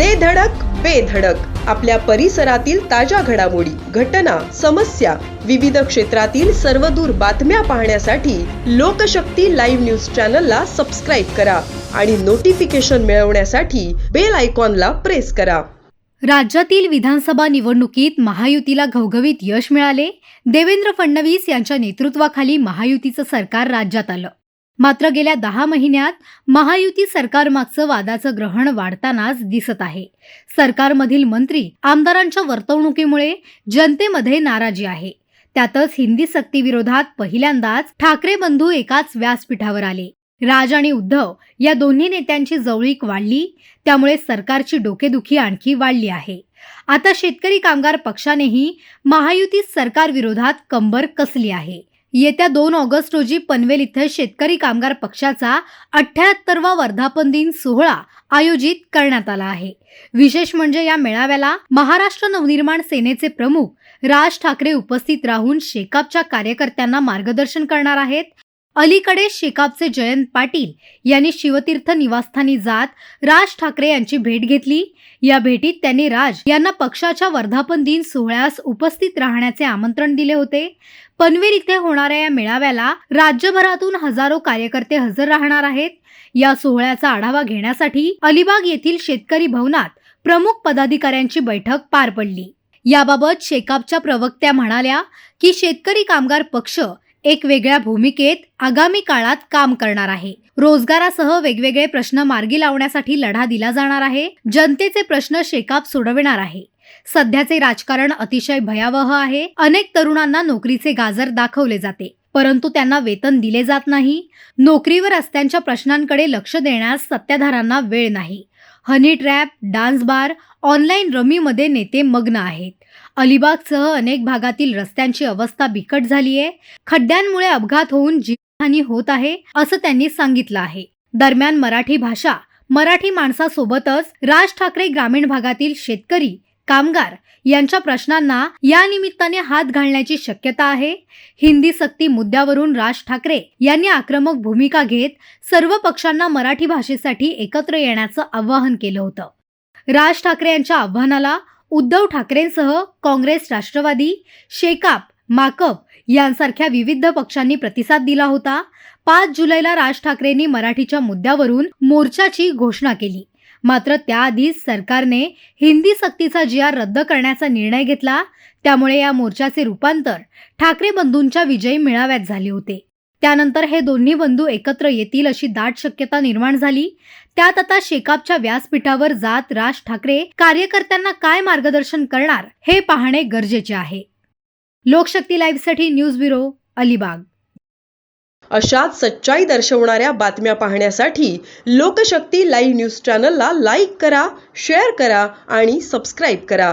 दे धडक बेधडक आपल्या परिसरातील ताज्या घडामोडी घटना समस्या विविध क्षेत्रातील सर्वदूर बातम्या पाहण्यासाठी लोकशक्ती लाईव्ह न्यूज चॅनलला सबस्क्राईब करा आणि नोटिफिकेशन मिळवण्यासाठी बेल आयकॉनला प्रेस करा. राज्यातील विधानसभा निवडणुकीत महायुतीला घवघवीत यश मिळाले. देवेंद्र फडणवीस यांच्या नेतृत्वाखाली महायुतीचं सरकार राज्यात आलं. मात्र गेल्या दहा महिन्यात महायुती सरकारमागचं वादाचं ग्रहण वाढतानाच दिसत आहे. सरकारमधील मंत्री आमदारांच्या वर्तवणुकीमुळे जनतेमध्ये नाराजी आहे. त्यातच हिंदी सक्तीविरोधात पहिल्यांदाच ठाकरे बंधू एकाच व्यासपीठावर आले. राज आणि उद्धव या दोन्ही नेत्यांची जवळीक वाढली त्यामुळे सरकारची डोकेदुखी आणखी वाढली आहे. आता शेतकरी कामगार पक्षानेही महायुती सरकारविरोधात कंबर कसली आहे? येत्या दोन ऑगस्ट रोजी पनवेल इथं शेतकरी कामगार पक्षाचा अठ्ठ्याहत्तरवा वर्धापन दिन सोहळा आयोजित करण्यात आला आहे. विशेष म्हणजे या मेळाव्याला महाराष्ट्र नवनिर्माण सेनेचे प्रमुख राज ठाकरे उपस्थित राहून शेकापच्या कार्यकर्त्यांना मार्गदर्शन करणार आहेत. अलीकडे शेकापचे जयंत पाटील यांनी शिवतीर्थ निवासस्थानी जात राज ठाकरे यांची भेट घेतली. या भेटीत त्यांनी राज यांना पक्षाच्या वर्धापन दिन सोहळ्यास उपस्थित राहण्याचे आमंत्रण दिले होते. पनवेल इथे होणाऱ्या या मेळाव्याला राज्यभरातून हजारो कार्यकर्ते हजर राहणार आहेत. या सोहळ्याचा आढावा घेण्यासाठी अलिबाग येथील शेतकरी भवनात प्रमुख पदाधिकाऱ्यांची बैठक पार पडली. याबाबत शेकापच्या प्रवक्त्या म्हणाल्या की शेतकरी कामगार पक्ष एक वेगळ्या भूमिकेत आगामी काळात काम करणार आहे. रोजगारासह वेगवेगळे प्रश्न मार्गी लावण्यासाठी लढा दिला जाणार आहे. जनतेचे प्रश्न शेकाप सोडविणार आहे. सध्याचे राजकारण अतिशय भयावह आहे. अनेक तरुणांना नोकरीचे गाजर दाखवले जाते. परंतु त्यांना वेतन दिले जात नाही. नोकरीवर असत्यांच्या प्रश्नांकडे लक्ष देण्यास सत्याधारांना वेळ नाही. Honey trap dance bar online रमीमध्ये नेते मग्न आहेत. अलिबागसह अनेक भागातील रस्त्यांची अवस्था बिकट झाली आहे. खड्ड्यांमुळे अपघात होऊन जीवहानी होत आहे असं त्यांनी सांगितलं आहे. दरम्यान मराठी भाषा मराठी माणसासोबतच राज ठाकरे ग्रामीण भागातील शेतकरी कामगार यांच्या प्रश्नांना या निमित्ताने हात घालण्याची शक्यता आहे. हिंदी सक्ती मुद्द्यावरून राज ठाकरे यांनी आक्रमक भूमिका घेत सर्व पक्षांना मराठी भाषेसाठी एकत्र येण्याचं आवाहन केलं होतं. राज ठाकरे यांच्या आव्हानाला उद्धव ठाकरेंसह काँग्रेस राष्ट्रवादी शेकाप माकप यांसारख्या विविध पक्षांनी प्रतिसाद दिला होता. पाच जुलैला राज ठाकरेंनी मराठीच्या मुद्द्यावरून मोर्चाची घोषणा केली. मात्र त्याआधीच सरकारने हिंदी सक्तीचा जी आर रद्द करण्याचा निर्णय घेतला. त्यामुळे या मोर्चाचे रूपांतर ठाकरे बंधूंच्या विजयी मेळाव्यात झाले होते. त्यानंतर हे दोन्ही बंधू एकत्र येतील अशी दाट शक्यता निर्माण झाली. त्यात आता शेकापच्या व्यासपीठावर जात राज ठाकरे कार्यकर्त्यांना काय मार्गदर्शन करणार हे पाहणे गरजेचे आहे. लोकशक्ती लाईव्हसाठी न्यूज ब्युरो अलिबाग. अशाच सच्चाई दर्शवणाऱ्या बातम्या पाहण्यासाठी लोकशक्ती लाईव्ह न्यूज चॅनलला लाईक करा शेअर करा आणि सबस्क्राईब करा.